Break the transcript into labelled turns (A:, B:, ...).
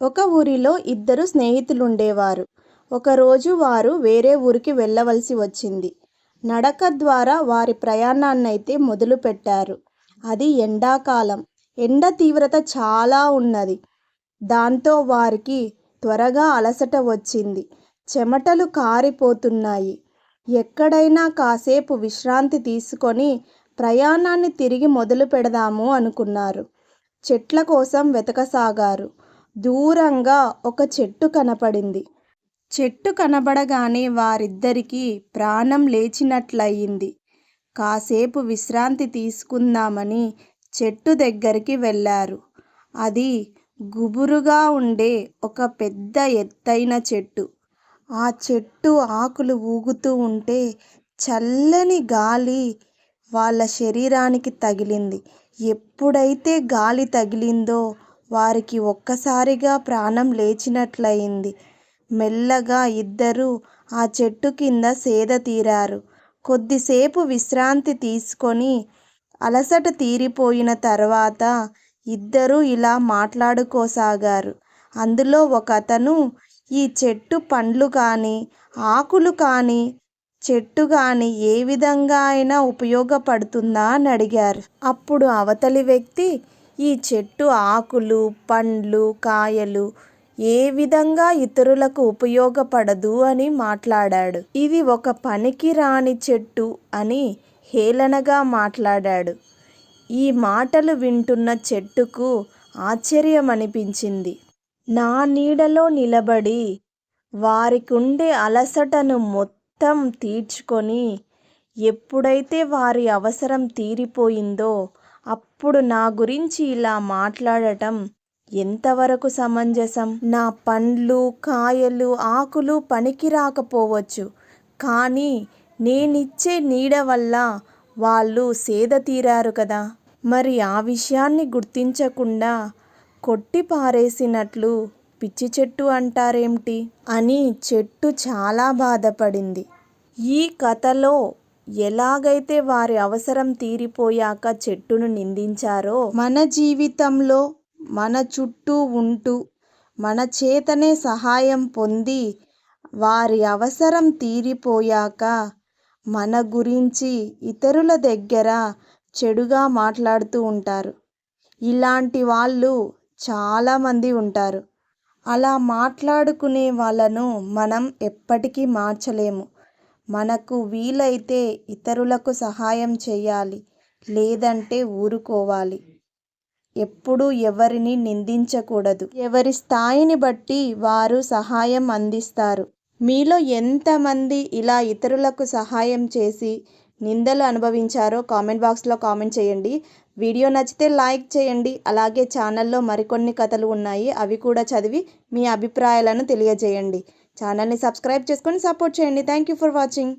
A: ఒక ఊరిలో ఇద్దరు స్నేహితులుండేవారు. ఒకరోజు వారు వేరే ఊరికి వెళ్ళవలసి వచ్చింది. నడక ద్వారా వారి ప్రయాణాన్నైతే మొదలుపెట్టారు. అది ఎండాకాలం. ఎండ తీవ్రత చాలా ఉన్నది. దాంతో వారికి త్వరగా అలసట వచ్చింది. చెమటలు కారిపోతున్నాయి. ఎక్కడైనా కాసేపు విశ్రాంతి తీసుకొని ప్రయాణాన్ని తిరిగి మొదలు పెడదాము అనుకున్నారు. చెట్ల కోసం వెతకసాగారు. దూరంగా ఒక చెట్టు కనపడింది. చెట్టు కనబడగానే వారిద్దరికీ ప్రాణం లేచినట్లయింది. కాసేపు విశ్రాంతి తీసుకుందామని చెట్టు దగ్గరికి వెళ్ళారు. అది గుబురుగా ఉండే ఒక పెద్ద ఎత్తైన చెట్టు. ఆ చెట్టు ఆకులు ఊగుతూ ఉంటే చల్లని గాలి వాళ్ళ శరీరానికి తగిలింది. ఎప్పుడైతే గాలి తగిలిందో వారికి ఒక్కసారిగా ప్రాణం లేచినట్లయింది. మెల్లగా ఇద్దరూ ఆ చెట్టు కింద సేద తీరారు. కొద్దిసేపు విశ్రాంతి తీసుకొని అలసట తీరిపోయిన తర్వాత ఇద్దరూ ఇలా మాట్లాడుకోసాగారు. అందులో ఒక అతను ఈ చెట్టు పండ్లు కానీ ఆకులు కానీ చెట్టు కానీ ఏ విధంగా అయినా ఉపయోగపడుతుందా? అని అడిగారు. అప్పుడు అవతలి వ్యక్తి ఈ చెట్టు ఆకులు పండ్లు కాయలు ఏ విధంగా ఇతరులకు ఉపయోగపడదు అని మాట్లాడాడు. ఇది ఒక పనికి రాని చెట్టు అని హేళనగా మాట్లాడాడు. ఈ మాటలు వింటున్న చెట్టుకు ఆశ్చర్యం అనిపించింది నా నీడలో నిలబడి వారికుండే అలసటను మొత్తం తీర్చుకొని ఎప్పుడైతే వారి అవసరం తీరిపోయిందో అప్పుడు నా గురించి ఇలా మాట్లాడటం ఎంతవరకు సమంజసం? నా పండ్లు కాయలు ఆకులు పనికి రాకపోవచ్చు. కానీ నేనిచ్చే నీడ వల్ల వాళ్ళు సేద తీరారు కదా. మరి ఆ విషయాన్ని గుర్తించకుండా కొట్టి పారేసినట్లు పిచ్చి చెట్టు అంటారేమిటి అని చెట్టు చాలా బాధపడింది. ఈ కథలో ఎలాగైతే వారి అవసరం తీరిపోయాక చెట్టును నిందించారో మన జీవితంలో మన చుట్టూ ఉంటూ మన చేతనే సహాయం పొంది వారి అవసరం తీరిపోయాక మన గురించి ఇతరుల దగ్గర చెడుగా మాట్లాడుతూ ఉంటారు. ఇలాంటి వాళ్ళు చాలామంది ఉంటారు. అలా మాట్లాడుకునే వాళ్ళను మనం ఎప్పటికీ మార్చలేము. మనకు వీలైతే ఇతరులకు సహాయం చేయాలి లేదంటే ఊరుకోవాలి. ఎప్పుడూ ఎవరిని నిందించకూడదు. ఎవరి స్థాయిని బట్టి వారు సహాయం అందిస్తారు. మీలో ఎంతమంది ఇలా ఇతరులకు సహాయం చేసి నిందలు అనుభవించారో కామెంట్ బాక్స్లో కామెంట్ చేయండి. వీడియో నచ్చితే లైక్ చేయండి. అలాగే ఛానల్లో మరికొన్ని కథలు ఉన్నాయి. అవి కూడా చదివి మీ అభిప్రాయాలను తెలియజేయండి. ఛానల్ని సబ్స్క్రైబ్ చేసుకొని సపోర్ట్ చేయండి. Thank you for watching